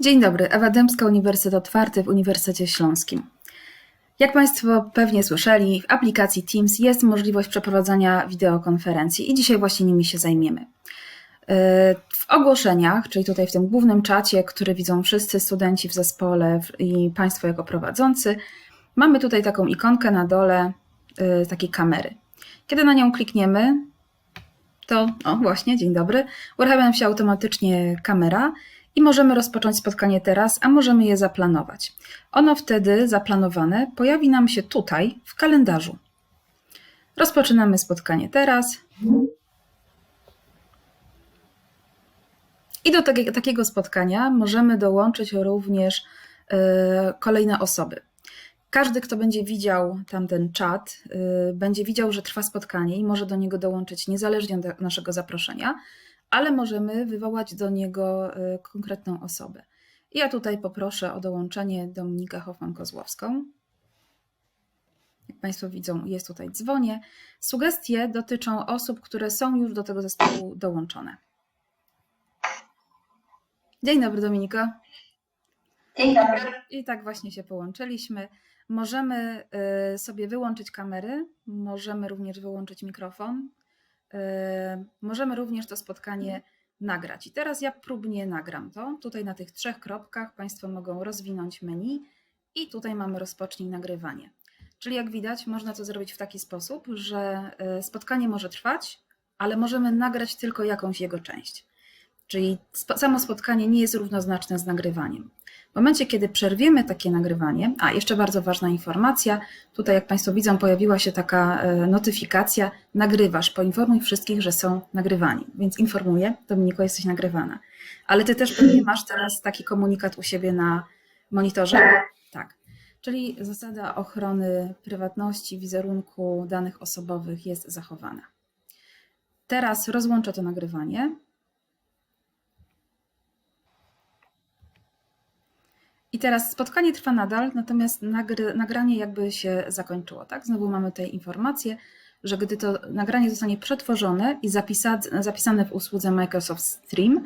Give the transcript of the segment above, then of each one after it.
Dzień dobry, Ewa Dębska, Uniwersytet Otwarty w Uniwersytecie Śląskim. Jak Państwo pewnie słyszeli, w aplikacji Teams jest możliwość przeprowadzania wideokonferencji i dzisiaj właśnie nimi się zajmiemy. W ogłoszeniach, czyli tutaj w tym głównym czacie, który widzą wszyscy studenci w zespole i Państwo jako prowadzący, mamy tutaj taką ikonkę na dole y, takiej kamery. Kiedy na nią klikniemy, to o właśnie, dzień dobry, uruchamia się automatycznie kamera i możemy rozpocząć spotkanie teraz, a możemy je zaplanować. Ono wtedy zaplanowane pojawi nam się tutaj w kalendarzu. Rozpoczynamy spotkanie teraz. I do takiego spotkania możemy dołączyć również e, kolejne osoby. Każdy, kto będzie widział tamten czat, e, będzie widział, że trwa spotkanie i może do niego dołączyć niezależnie od naszego zaproszenia ale możemy wywołać do niego y, konkretną osobę. Ja tutaj poproszę o dołączenie Dominikę Hoffman-Kozłowską. Jak Państwo widzą, jest tutaj dzwonie. Sugestie dotyczą osób, które są już do tego zespołu dołączone. Dzień dobry, Dominiko. Dzień dobry. I tak właśnie się połączyliśmy. Możemy y, sobie wyłączyć kamery, możemy również wyłączyć mikrofon. Yy, możemy również to spotkanie nagrać. I teraz ja próbnie nagram to. Tutaj na tych trzech kropkach Państwo mogą rozwinąć menu i tutaj mamy rozpocznij nagrywanie. Czyli jak widać, można to zrobić w taki sposób, że yy, spotkanie może trwać, ale możemy nagrać tylko jakąś jego część. Czyli samo spotkanie nie jest równoznaczne z nagrywaniem. W momencie, kiedy przerwiemy takie nagrywanie, a jeszcze bardzo ważna informacja, tutaj jak Państwo widzą, pojawiła się taka e, notyfikacja, nagrywasz, poinformuj wszystkich, że są nagrywani. Więc informuję, Dominiko, jesteś nagrywana. Ale Ty też pewnie masz teraz taki komunikat u siebie na monitorze? Tak. tak. Czyli zasada ochrony prywatności, wizerunku danych osobowych jest zachowana. Teraz rozłączę to nagrywanie. I teraz spotkanie trwa nadal, natomiast nagry, nagranie jakby się zakończyło. Tak? Znowu mamy tutaj informację, że gdy to nagranie zostanie przetworzone i zapisa, zapisane w usłudze Microsoft Stream,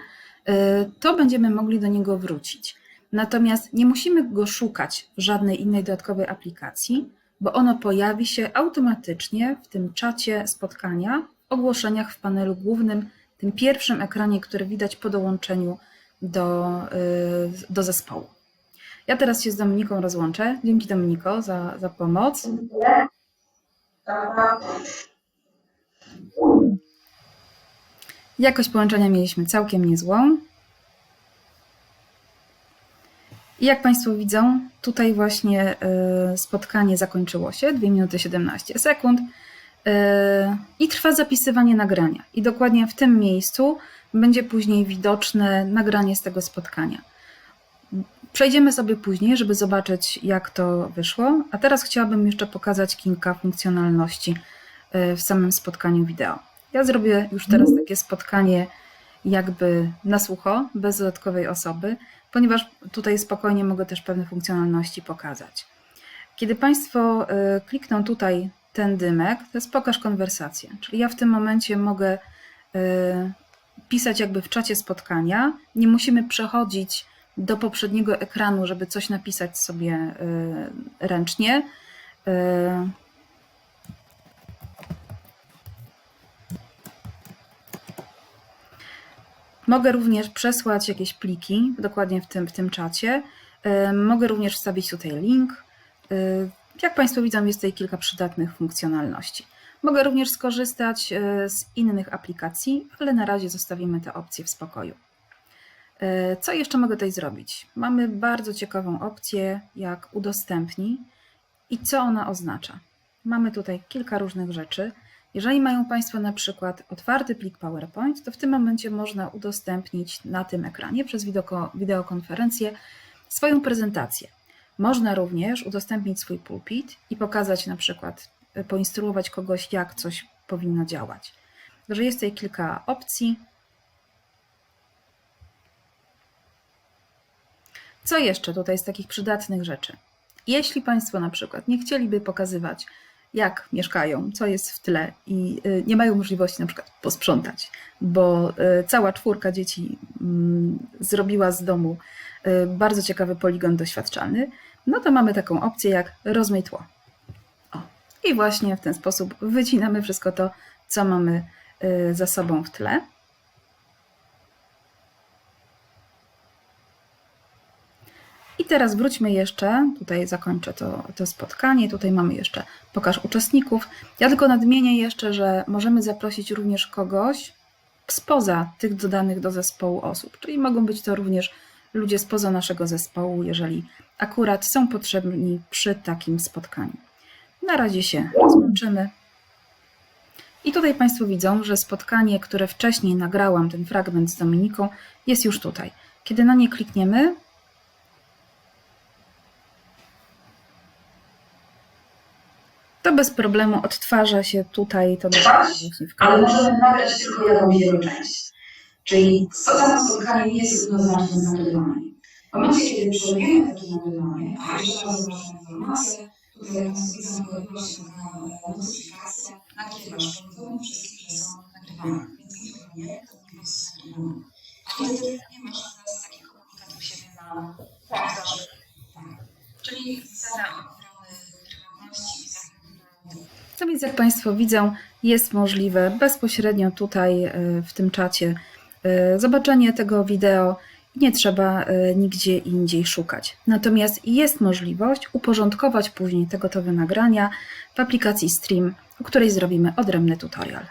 y, to będziemy mogli do niego wrócić. Natomiast nie musimy go szukać w żadnej innej dodatkowej aplikacji, bo ono pojawi się automatycznie w tym czacie spotkania, ogłoszeniach w panelu głównym, tym pierwszym ekranie, który widać po dołączeniu do, y, do zespołu. Ja teraz się z Dominiką rozłączę. Dzięki Dominiko za, za pomoc. Jakość połączenia mieliśmy całkiem niezłą. I jak Państwo widzą, tutaj właśnie y, spotkanie zakończyło się, 2 minuty 17 sekund y, i trwa zapisywanie nagrania. I dokładnie w tym miejscu będzie później widoczne nagranie z tego spotkania. Przejdziemy sobie później, żeby zobaczyć, jak to wyszło. A teraz chciałabym jeszcze pokazać kilka funkcjonalności e, w samym spotkaniu wideo. Ja zrobię już teraz takie spotkanie jakby na słucho, bez dodatkowej osoby, ponieważ tutaj spokojnie mogę też pewne funkcjonalności pokazać. Kiedy Państwo e, klikną tutaj ten dymek, to jest pokaż konwersację, czyli ja w tym momencie mogę e, pisać jakby w czacie spotkania, nie musimy przechodzić do poprzedniego ekranu, żeby coś napisać sobie y, ręcznie. Y, mogę również przesłać jakieś pliki, dokładnie w tym, w tym czacie. Y, mogę również wstawić tutaj link. Jak Państwo widzą, jest tutaj kilka przydatnych funkcjonalności. Mogę również skorzystać z innych aplikacji, ale na razie zostawimy te opcje w spokoju. E, co jeszcze mogę tutaj zrobić? Mamy bardzo ciekawą opcję, jak udostępnij i co ona oznacza. Mamy tutaj kilka różnych rzeczy. Jeżeli mają Państwo na przykład otwarty plik PowerPoint, to w tym momencie można udostępnić na tym ekranie przez wideokonferencję swoją prezentację. Można również udostępnić swój pulpit i pokazać na przykład, e, poinstruować kogoś, jak coś powinno działać. Także jest tutaj kilka opcji. Co jeszcze tutaj z takich przydatnych rzeczy? Jeśli Państwo na przykład nie chcieliby pokazywać jak mieszkają, co jest w tle i y, nie mają możliwości na przykład posprzątać, bo y, cała czwórka dzieci mm, zrobiła z domu y, bardzo ciekawy poligon doświadczalny, no to mamy taką opcję jak rozmyj tło. O. I właśnie w ten sposób wycinamy wszystko to, co mamy za sobą w tle. I teraz wróćmy jeszcze, tutaj zakończę to, to spotkanie, tutaj mamy jeszcze pokaż uczestników. Ja tylko nadmienię jeszcze, że możemy zaprosić również kogoś spoza tych dodanych do zespołu osób, czyli mogą być to również ludzie spoza naszego zespołu, jeżeli akurat są potrzebni przy takim spotkaniu. Na razie się rozłączymy. I tutaj Państwo widzą, że spotkanie, które wcześniej nagrałam, ten fragment z Dominiką, jest już tutaj. Kiedy na nie klikniemy, to bez problemu odtwarza się tutaj to w Ale możemy nagrać tylko jakąś jego część. Czyli co samo spotkanie nie jest jednoznaczne z nagrywaniem. W momencie, kiedy przerobimy takie nagrywanie, a jeszcze raz zobaczmy informację, tutaj jak Państwo widzą, pojawiła się taka notyfikacja, nagrywasz, powiadomią wszystkich, że są nagrywane. Więc informuję, to nie jest nagrywane. Co więc, jak Państwo widzą, jest możliwe bezpośrednio tutaj e, w tym czacie e, zobaczenie tego wideo nie trzeba e, nigdzie indziej szukać. Natomiast jest możliwość uporządkować później te gotowe nagrania w aplikacji Stream, o której zrobimy odrębny tutorial.